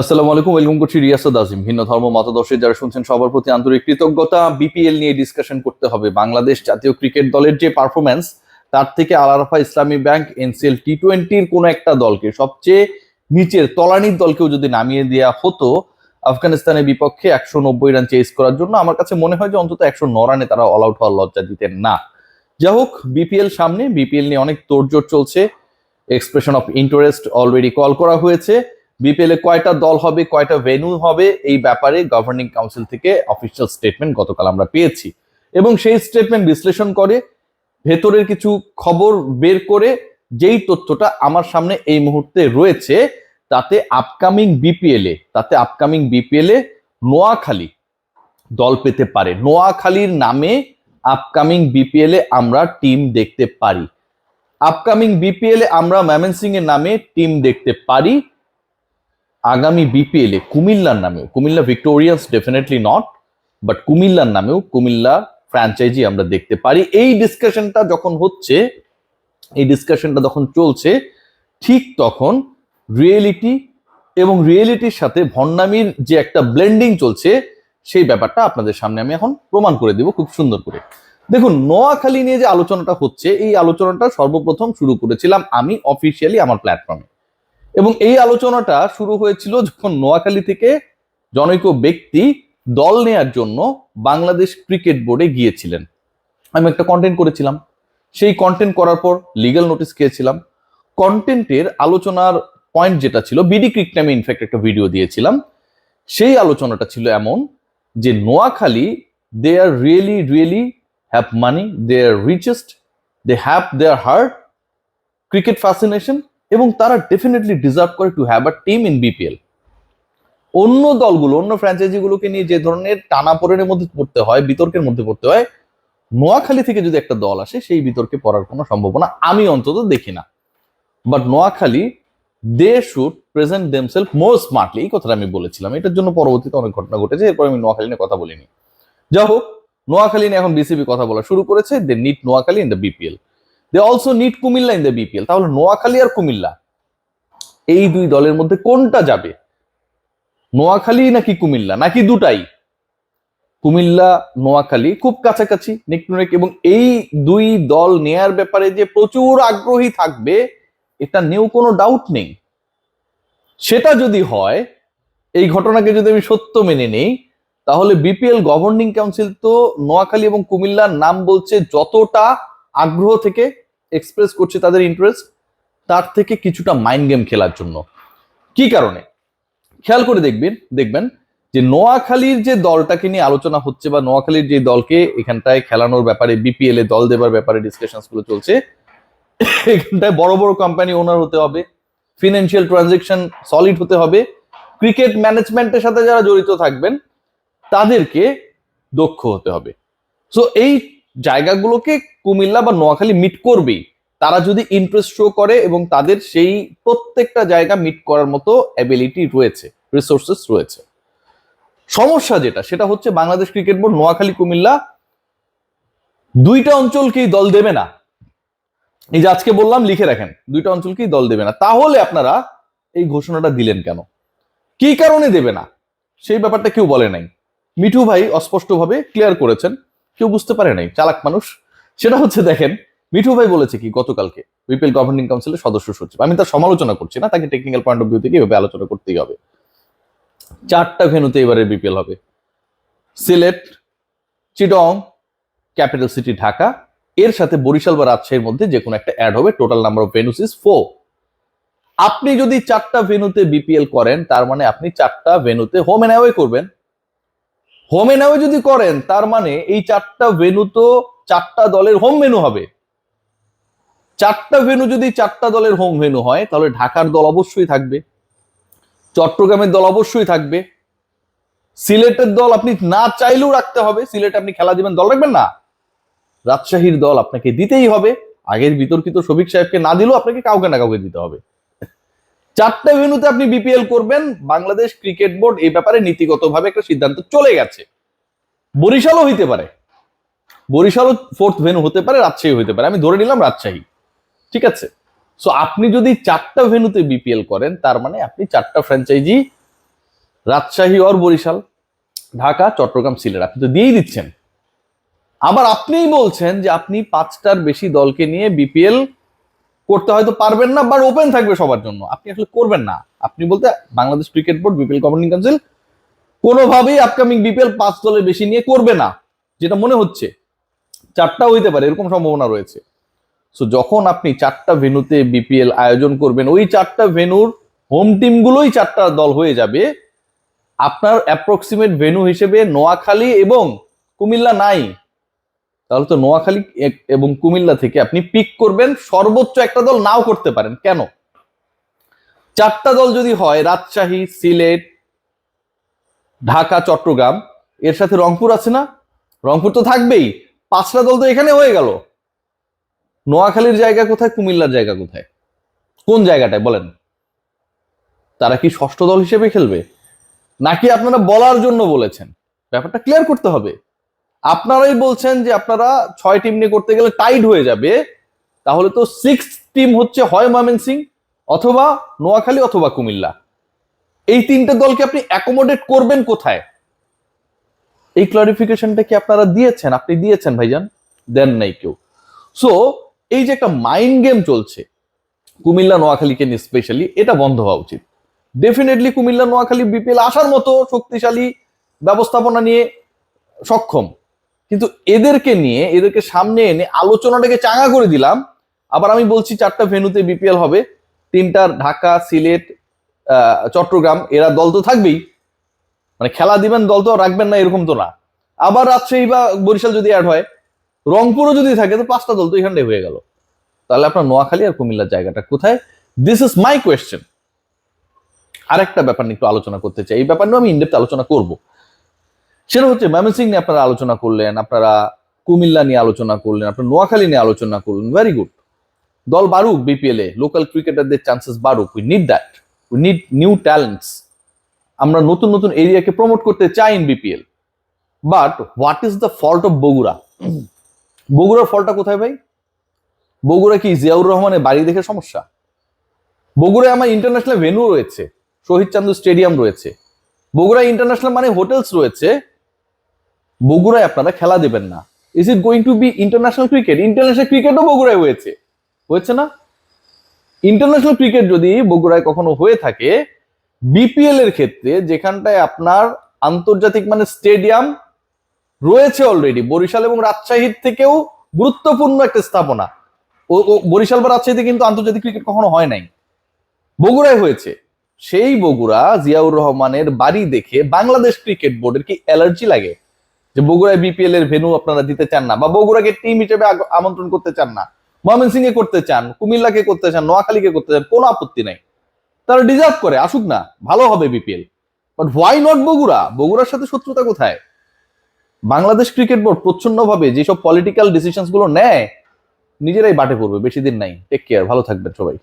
আসসালামু আলাইকুম, ওয়েলকাম করছি রিয়াসাদ আজিম। ভিন্ন ধর্ম মতাদর্শে যারা শুনছেন, সবার প্রতি আন্তরিক কৃতজ্ঞতা। বিপিএল নিয়ে ডিসকাশন করতে হবে। বাংলাদেশ জাতীয় ক্রিকেট দলের যে পারফরমেন্স তার থেকে আলারাফা ইসলামী ব্যাংক, এনসিএল টি টোয়েন্টির কোনো একটা দলকে, সবচেয়ে নিচের তলানির দলকেও যদি নামিয়ে দেওয়া হতো আফগানিস্তানের বিপক্ষে একশো নব্বই রান চেস করার জন্য আমার কাছে মনে হয় যে অন্তত একশো ন রানে তারা অল আউট হওয়ার লজ্জা দিতেন না। যাই হোক, বিপিএল সামনে, বিপিএল নিয়ে অনেক তোড়জোড় চলছে। Expression of interest already call করা হয়েছে। বিপিএল এ কয়টা দল হবে, কয়টা ভেন্যু হবে, এই ব্যাপারে গভর্নিং কাউন্সিল থেকে অফিসিয়াল স্টেটমেন্ট গতকাল আমরা পেয়েছি। এবং সেই স্টেটমেন্ট বিশ্লেষণ করে, ভেতরের কিছু খবর বের করে, যেই তথ্যটা আমার সামনে এই মুহূর্তে রয়েছে, তাতে আপকামিং বিপিএল এ, তাতে আপকামিং বিপিএল এ নোয়াখালী দল পেতে পারে। নোয়াখালীর নামে আপকামিং বিপিএল এ আমরা টিম দেখতে পারি। আপকামিং বিপিএল এ আমরা ময়মনসিং এর নামে টিম দেখতে পারি। আগামী বিপিএল কুমিল্লার নামেও, Comilla Victorians definitely not but কুমিল্লার নামেও কুমিল্লা ফ্র্যাঞ্চাইজি আমরা দেখতে পারি। এই ডিসকাশনটা যখন হচ্ছে, এই ডিসকাশনটা যখন চলছে, ঠিক তখন রিয়েলিটি এবং রিয়েলিটির সাথে ভণ্ডামির যে একটা ব্লেন্ডিং চলছে, সেই ব্যাপারটা আপনাদের সামনে আমি এখন প্রমাণ করে দিব খুব সুন্দর করে। দেখুন, নোয়াখালী নিয়ে যে আলোচনাটা হচ্ছে, এই আলোচনাটা সর্বপ্রথম শুরু করেছিলাম আমি অফিসিয়ালি আমার প্ল্যাটফর্মে এবং এই আলোচনাটা শুরু হয়েছিল যখন নোয়াখালী থেকে জনৈক ব্যক্তি দল নেয়ার জন্য বাংলাদেশ ক্রিকেট বোর্ডে গিয়েছিলেন। আমি একটা কন্টেন্ট করেছিলাম। সেই কন্টেন্ট করার পর লিগাল নোটিস খেয়েছিলাম। কন্টেন্টের আলোচনার পয়েন্ট যেটা ছিল বিডি ক্রিক নামে ইনফ্যাক্ট একটা ভিডিও দিয়েছিলাম। সেই আলোচনাটা ছিল এমন যে Noakhali they are really really have money they are richest they have their heart cricket fascination এবং তারা ডেফিনেটলি ডিজার্ভ করে to have a team in BPL অন্য দলগুলো, অন্য ফ্র্যাঞ্চাইজিগুলোকে নিয়ে যে ধরনের টানা পড়েনের মধ্যে পড়তে হয়, বিতর্কের মধ্যে পড়তে হয়, নোয়াখালী থেকে যদি একটা দল আসে, সেই বিতর্কে পড়ার কোনো সম্ভাবনা আমি অন্তত দেখি না। But Noakhali they should present themselves more smartly এই কথাটা আমি বলেছিলাম। এটার জন্য পরবর্তীতে অনেক ঘটনা ঘটেছে, এরপর আমি নোয়াখালী নিয়ে কথা বলিনি। যা হোক, নোয়াখালী নিয়ে এখন বিসিবি কথা বলা শুরু করেছে they need Noakhali in the BPL they also need Comilla in the BPL তাহলে নোয়াখালী আর কুমিল্লা, এই দুই দলের মধ্যে কোনটা যাবে? নোয়াখালী নাকি কুমিল্লা? নাকি দুটাই? কুমিল্লা, নোয়াখালী, খুব কাছাকাছি নেক এবং এই দুই দল নেয়ার ব্যাপারে যে প্রচুর আগ্রহী থাকবে, এটা নিয়েও কোনো ডাউট নেই। সেটা যদি হয়, এই ঘটনাকে যদি আমি সত্য মেনে নেই, তাহলে বিপিএল গভর্নিং কাউন্সিল তো নোয়াখালী এবং কুমিল্লার নাম বলছে যতটা আগ্রহ থেকে এক্সপ্রেস করছে তাদের ইন্টারেস্ট তার থেকে কিছুটা মাইন্ড গেম খেলার জন্য। কি কারণে? খেয়াল করে দেখবেন দেখবেন যে নোয়াখালীর যে দলটাকে নিয়ে আলোচনা হচ্ছে বা নোয়াখালীর যে দলকে এখানটায় খেলানোর ব্যাপারে বিপিএল এ দল দেবার ব্যাপারে গুলো চলছে, এখানটায় বড় বড় কোম্পানি ওনার হতে হবে ফিনান্সিয়াল ট্রানজেকশন সলিড হতে হবে ক্রিকেট ম্যানেজমেন্টের সাথে যারা জড়িত থাকবেন, তাদেরকে দক্ষ হতে হবে। সো এই জায়গাগুলোকে কুমিল্লা বা নোয়াখালী মিট করবেই। তারা যদি ইন্টারেস্ট শো করে এবং তাদের সেই প্রত্যেকটা জায়গা মিট করার মতো অ্যাবিলিটি রয়েছে রিসোর্সেস রয়েছে। সমস্যা যেটা, সেটা হচ্ছে বাংলাদেশ ক্রিকেট বোর্ড নোয়াখালী, কুমিল্লা দুইটা অঞ্চলকেই দল দেবে না। এই যে আজকে বললাম, লিখে রাখেন, দুইটা অঞ্চলকেই দল দেবে না। তাহলে আপনারা এই ঘোষণাটা দিলেন কেন? কি কারণে দেবে না? সেই ব্যাপারটা কেউ বলে নাই। মিঠু ভাই অস্পষ্টভাবে ক্লিয়ার করেছেন। কেউ বুঝতে পারে নাই, চালাক মানুষ। সেটা হচ্ছে দেখেন, মিঠু ভাই বলেছে কি গতকালকে, বিপিএল গভর্নিং কাউন্সিলের সদস্য সচিব। আমি তার সমালোচনা করছি না, তাকে টেকনিক্যাল পয়েন্ট অফ ভিউ থেকে এভাবে আলোচনা করতেই হবে। চারটা ভেনুতে এবারে বিপিএল হবে। সিলেট, চিটং, ক্যাপিটাল সিটি, ঢাকা, এর সাথে বরিশাল বা রাজশাহীর মধ্যে যে কোনো একটা অ্যাড হবে total number of venues is four আপনি যদি চারটা ভেনুতে বিপিএল করেন, তার মানে আপনি চারটা ভেনুতে হোম এন্ড অ্যাওয়ে করবেন। হোম এন্ড অ্যাওয়ে যদি করেন, তার মানে এই চারটা ভেনু তো চারটা দলের হোম ভেনু হবে। চারটা ভেনু যদি চারটা দলের হোম ভেনু হয়, তাহলে ঢাকার দল অবশ্যই থাকবে, চট্টগ্রামের দল অবশ্যই থাকবে। সিলেটের দল আপনি না চাইলেও রাখতে হবে, সিলেটে আপনি খেলা দিবেন, দল রাখবেন না। রাজশাহীর দল আপনাকে দিতেই হবে, আগের বিতর্কিত শফিক সাহেবকে না দিলেও আপনাকে কাউকে না কাউকে দিতে হবে। চারটা ভেনুতে আপনি বিপিএল করবেন। বাংলাদেশ ক্রিকেট বোর্ড এই ব্যাপারে নীতিগতভাবে একটা সিদ্ধান্ত চলে গেছে। বরিশালও হইতে পারে। বরিশালও ফোর্থ ভেনু হতে পারে রাজশাহী হইতে পারে। আমি ধরে নিলাম রাজশাহী। ঠিক আছে? সো আপনি যদি চারটা ভেনুতে বিপিএল করেন, তার মানে আপনি চারটা ফ্র্যাঞ্চাইজি রাজশাহী অর বরিশাল, ঢাকা, চট্টগ্রাম, সিলেট আপনি তো দিয়েই দিচ্ছেন। আবার আপনিই বলছেন যে আপনি পাঁচটার বেশি দলকে নিয়ে বিপিএল করতে হয়তো পারবেন না বা ওপেন থাকবে সবার জন্য। আপনি আসলে করবেন না। আপনি বলতে Bangladesh cricket board, BPL governing council, কোনোভাবেই আপকামিং বিপিএল পাঁচ দলের বেশি নিয়ে করবে না, যেটা মনে হচ্ছে। চারটাও হইতে পারে, এরকম সম্ভাবনা রয়েছে। সো যখন আপনি চারটা ভেনুতে বিপিএল আয়োজন করবেন, ওই চারটা ভেনুর হোম টিমগুলোই চারটা দল হয়ে যাবে। আপনার অ্যাপ্রক্সিমেট ভেনু হিসেবে নোয়াখালী এবং কুমিল্লা নাই। তাহলে তো নোয়াখালী এবং কুমিল্লা থেকে আপনি পিক করবেন, সর্বোচ্চ একটা দল নাও করতে পারেন। কেন? চারটা দল যদি হয়, রাজশাহী, সিলেট, ঢাকা, চট্টগ্রাম, এর সাথে রংপুর আছে না? রংপুর তো থাকবেই। পাঁচটা দল তো এখানে হয়ে গেল। নোয়াখালীর জায়গা কোথায়, কুমিল্লার জায়গা কোথায়? কোন জায়গাটায়, বলেন? তারা কি ষষ্ঠ দল হিসেবে খেলবে? নাকি আপনারা বলার জন্য বলেছেন? ব্যাপারটা ক্লিয়ার করতে হবে। আপনারাই বলছেন যে আপনারা ছয় টিম নিয়ে করতে গেলে টাইট হয়ে যাবে, তাহলে তো সিক্স টিম হচ্ছে হয় ময়মনসিং অথবা নোয়াখালী অথবা কুমিল্লা। এই তিনটে দলকে আপনি অ্যাকোমোডেট করবেন কোথায়? এই ক্লারিফিকেশনটা কি আপনারা দিয়েছেন? আপনি দিয়েছেন, ভাইজান? দেন নাই কেউ। সো এই যে একটা মাইন্ড গেম চলছে, কুমিল্লা নোয়াখালীকে নিয়ে স্পেশালি এটা বন্ধ হওয়া উচিত। ডেফিনেটলি কুমিল্লা নোয়াখালী বিপিএল আসার মতো শক্তিশালী ব্যবস্থাপনা নিয়ে সক্ষম। কিন্তু এদেরকে নিয়ে, এদেরকে সামনে এনে আলোচনাটাকে চাঙা করে দিলাম। আবার আমি বলছি চারটা ভেনুতে বিপিএল হবে। তিনটার ঢাকা, সিলেট চট্টগ্রাম, এরা দল তো থাকবেই। মানে খেলা দিবেন, দল তো রাখবেন না, এরকম তো না। আবার রাজশাহী বা বরিশাল যদি অ্যাড হয়, রংপুরও যদি থাকে, তো পাঁচটা দল তো এখানটাই হয়ে গেল। তাহলে আপনার নোয়াখালী আর কুমিল্লার জায়গাটা কোথায়? দিস ইজ মাই কোয়েশ্চেন আরেকটা ব্যাপার নিয়ে একটু আলোচনা করতে চাই। এই ব্যাপার নিয়ে আমি ইনডেপ্থ আলোচনা করব। সেটা হচ্ছে ময়মনসিং নিয়ে আপনারা আলোচনা করলেন, আপনারা কুমিল্লা নিয়ে আলোচনা করলেন, আপনার নোয়াখালী নিয়ে আলোচনা করলেন ভেরি গুড দল বাড়ুক বিপিএল এ লোকাল ক্রিকেটারদের চান্সেস বাড়ুক we need that we need new talents আমরা নতুন নতুন এরিয়াকে প্রমোট করতে চাই in BPL but what is the fault of Bogura? বগুড়ার ফলটা কোথায় ভাই? বগুড়া কি জিয়াউর রহমানের বাড়ি দেখে সমস্যা? বগুড়ায় আমার ইন্টারন্যাশনাল ভেন্যু রয়েছে, শহীদ চান্দু স্টেডিয়াম রয়েছে। বগুড়া ইন্টারন্যাশনাল মানে হোটেলস রয়েছে বগুড়ায় আপনারা খেলা দেবেন না। Is it going to be international cricket international ক্রিকেটও বগুড়ায় হয়েছে। হয়েছে না? ইন্টারন্যাশনাল ক্রিকেট যদি বগুড়ায় কখনো হয়ে থাকে বিপিএল এর ক্ষেত্রে যেখানটায় আপনার আন্তর্জাতিক মানে স্টেডিয়াম রয়েছে অলরেডি বরিশাল এবং রাজশাহীর থেকেও গুরুত্বপূর্ণ একটা স্থাপনা। ও বরিশাল বা রাজশাহীতে কিন্তু আন্তর্জাতিক ক্রিকেট কখনো হয় নাই। বগুড়ায় হয়েছে। সেই বগুড়া জিয়াউর রহমানের বাড়ি দেখে বাংলাদেশ ক্রিকেট বোর্ডের কি অ্যালার্জি লাগে? যে বগুড়ায় বিপিএল এর ভেনু আপনারা দিতে চান না বা বগুড়াকে টিম হিসেবে আমন্ত্রণ করতে চান না ময়মনসিং এ করতে চান, কুমিল্লাকে করতে চান, নোয়াখালীকে করতে চান, কোনো আপত্তি নাই। তারা ডিজার্ভ করে, আসুক না, ভালো হবে BPL but why not Bogura? বগুড়ার সাথে শত্রুতা কোথায়? বাংলাদেশ ক্রিকেট বোর্ড প্রচ্ছন্নভাবে যেসব পলিটিক্যাল ডিসিশনসগুলো নেয়, নিজেরাই বাটে পড়বে, বেশি দিন নাই। টেক কেয়ার ভালো থাকবেন সবাই।